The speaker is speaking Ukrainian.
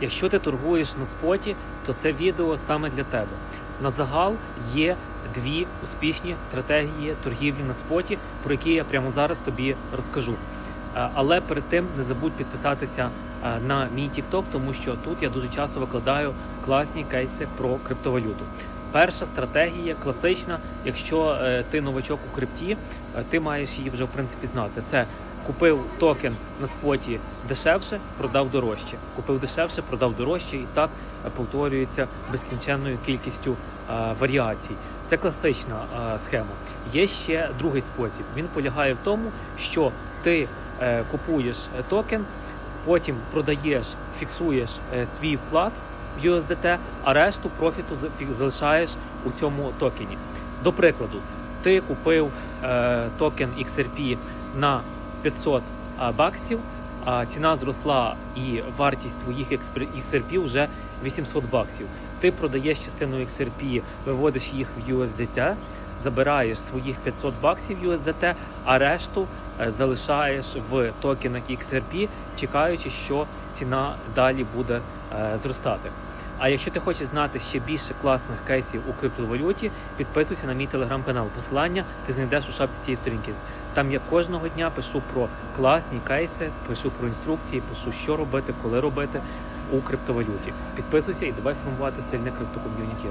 Якщо ти торгуєш на споті, то це відео саме для тебе. На загал є дві успішні стратегії торгівлі на споті, про які я прямо зараз тобі розкажу. Е, Але перед тим не забудь підписатися е, на мій TikTok, тому що тут я дуже часто викладаю класні кейси про криптовалюту. Перша стратегія класична. Якщо е, ти новачок у крипті, ти маєш її вже в принципі знати. Це купив токен на споті дешевше, продав дорожче. Купив дешевше, продав дорожче, і так е, повторюється безкінченною кількістю е, варіацій. Це класична е, схема. Є ще другий спосіб. Він полягає в тому, що ти е, купуєш токен, потім продаєш, фіксуєш е, свій вклад в USDT, а решту профіту залишаєш у цьому токені. До прикладу, ти купив е, токен XRP на 500 баксів, а ціна зросла і вартість твоїх XRP вже 800 баксів. Ти продаєш частину XRP, виводиш їх в USDT, забираєш своїх 500 баксів USDT, а решту е, залишаєш в токенах XRP, чекаючи, що ціна далі буде е, зростати. А якщо ти хочеш знати ще більше класних кейсів у криптовалюті, підписуйся на мій телеграм-канал. Посилання ти знайдеш у шапці цієї сторінки. Там я кожного дня пишу про класні кейси, пишу про інструкції, пишу, що робити, коли робити у криптовалюті. Підписуйся і давай формувати сильне криптоком'юніті.